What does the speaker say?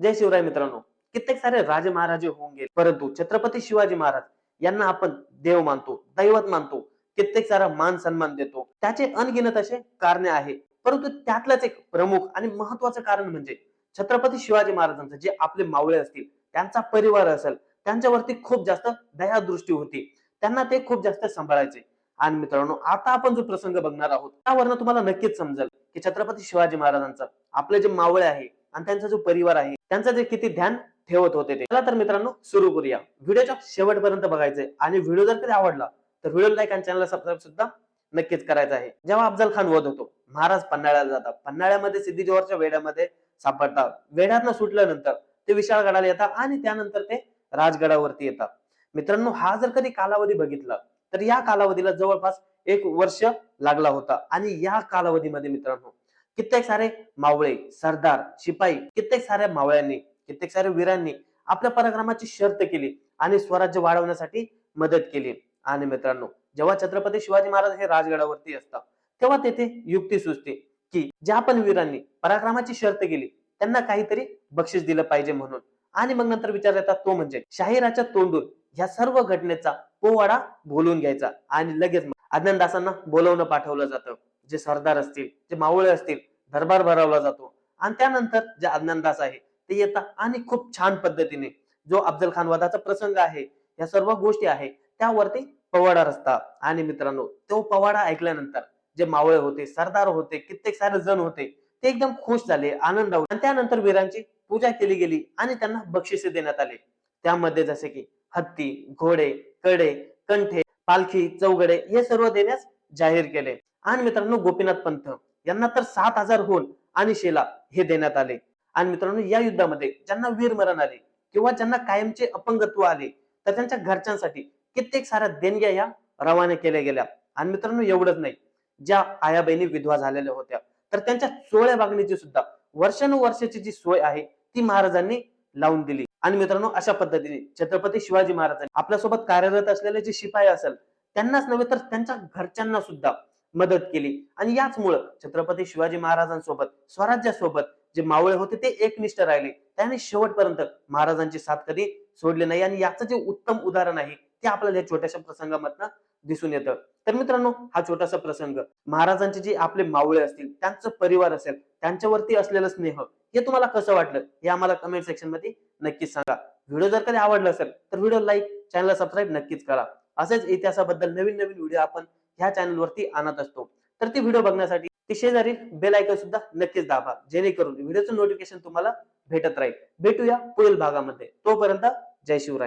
जय शिवराय मित्रांनो. कित्येक सारे राजे महाराजे होऊन गेले. परंतु छत्रपती शिवाजी महाराज यांना आपण देव मानतो दैवत मानतो कित्येक सारा मान सन्मान देतो. त्याचे अनगिनत असे कारणे आहे. परंतु त्यातलंच एक प्रमुख आणि महत्वाचं कारण म्हणजे छत्रपती शिवाजी महाराजांचं जे आपले मावळे असतील त्यांचा परिवार असेल त्यांच्यावरती खूप जास्त दयादृष्टी होती. त्यांना ते खूप जास्त सांभाळायचे. आणि मित्रांनो आता आपण जो प्रसंग बघणार आहोत त्यावरनं तुम्हाला नक्कीच समजेल की छत्रपती शिवाजी महाराजांचं आपले जे मावळे आहे आणि त्यांचा जो परिवार आहे त्यांचं जे किती ध्यान ठेवत होते ते. चला तर मित्रांनो सुरू करूया. व्हिडिओच्या शेवटपर्यंत बघायचंय. आणि व्हिडिओ जर कधी आवडला तर व्हिडिओ लाईक आणि चॅनलला सबस्क्राईब सुद्धा नक्कीच करायचं आहे. जेव्हा अफजल खान वध होतो महाराज पन्हाळ्याला जातात. पन्हाळ्यामध्ये सिद्धी जोहरच्या वेड्यामध्ये सापडतात. वेढ्यातनं सुटल्यानंतर ते विशाळगडाला येतात आणि त्यानंतर ते राजगडावरती येतात. मित्रांनो हा जर कधी कालावधी बघितला तर या कालावधीला जवळपास एक वर्ष लागला होता. आणि या कालावधीमध्ये मित्रांनो कित्येक सारे मावळे सरदार शिपाई कित्येक साऱ्या मावळ्यांनी कित्येक साऱ्या वीरांनी आपल्या पराक्रमाची शर्त केली आणि स्वराज्य वाढवण्यासाठी मदत केली. आणि मित्रांनो जेव्हा छत्रपती शिवाजी महाराज हे राजगडावरती असतात तेव्हा तेथे युक्ती सुचते की ज्या पण वीरांनी पराक्रमाची शर्त केली त्यांना काहीतरी बक्षीस दिलं पाहिजे म्हणून. आणि मग नंतर विचार येतात तो म्हणजे शाहिराच्या तोंडून या सर्व घटनेचा पोवाडा बोलून घ्यायचा आणि लगेच मग अज्ञानदासांना बोलवणं पाठवलं जातं. जे सरदार असतील जे मावळे असतील दरबार भरवला जातो. आणि त्यानंतर जे अज्ञानदास आहे ते येतात आणि खूप छान पद्धतीने जो अफजल खान वधाचा प्रसंग आहे या सर्व गोष्टी आहे त्यावरती पवाडा रचतात आणि मित्रांनो तो पवाडा ऐकल्यानंतर जे मावळे होते सरदार होते कित्येक सारे जण होते ते एकदम खुश झाले आनंद आणि त्यानंतर वीरांची पूजा केली गेली आणि त्यांना बक्षिसे देण्यात आले. त्यामध्ये जसे की हत्ती घोडे कडे कंठे पालखी चौघडे हे सर्व देण्यास जाहीर केले. आणि मित्रांनो गोपीनाथ पंत यांना तर सात हजार होऊन आणि शेला हे देण्यात आले. आणि मित्रांनो या युद्धामध्ये ज्यांना वीर मरण आले किंवा ज्यांना कायमचे अपंगत्व आले तर त्यांच्या घरच्यांसाठी कित्येक साऱ्या देणग्या या रवाना केल्या गेल्या. आणि मित्रांनो एवढंच नाही. ज्या आया बहिणी विधवा झालेल्या होत्या तर त्यांच्या सोहळ्या बागणीची सुद्धा वर्षानुवर्षाची जी सोय आहे ती महाराजांनी लावून दिली. आणि मित्रांनो अशा पद्धतीने छत्रपती शिवाजी महाराजांनी आपल्यासोबत कार्यरत असलेले जे शिपाई असेल त्यांनाच नव्हे तर त्यांच्या घरच्यांना सुद्धा मदत केली. आणि याचमुळं छत्रपती शिवाजी महाराजांसोबत स्वराज्यासोबत जे मावळे होते ते एकनिष्ठ राहिले. त्याने शेवटपर्यंत महाराजांची साथ कधी सोडली नाही. आणि याचं जे उत्तम उदाहरण आहे ते आपल्याला या छोट्याशा प्रसंगामधनं दिसून येतं. तर मित्रांनो हा छोटासा प्रसंग. महाराजांचे जे आपले मावळे असतील त्यांचं परिवार असेल त्यांच्यावरती असलेलं स्नेह हे तुम्हाला कसं वाटलं? हे आम्हाला कमेंट सेक्शनमध्ये नक्कीच सांगा. व्हिडिओ जर कधी आवडला असेल तर व्हिडिओ लाईक चॅनलला सबस्क्राईब नक्कीच करा. असेच इतिहासाबद्दल नवीन नवीन व्हिडिओ आपण ह्या चॅनल वरती आणत असतो. तर ती व्हिडिओ बघण्यासाठी ती शेजारील बेल आयकॉन सुद्धा नक्कीच दाबा जेणेकरून व्हिडिओचं नोटिफिकेशन तुम्हाला भेटत राहील. भेटूया पुढील भागामध्ये. तोपर्यंत जय शिवराय.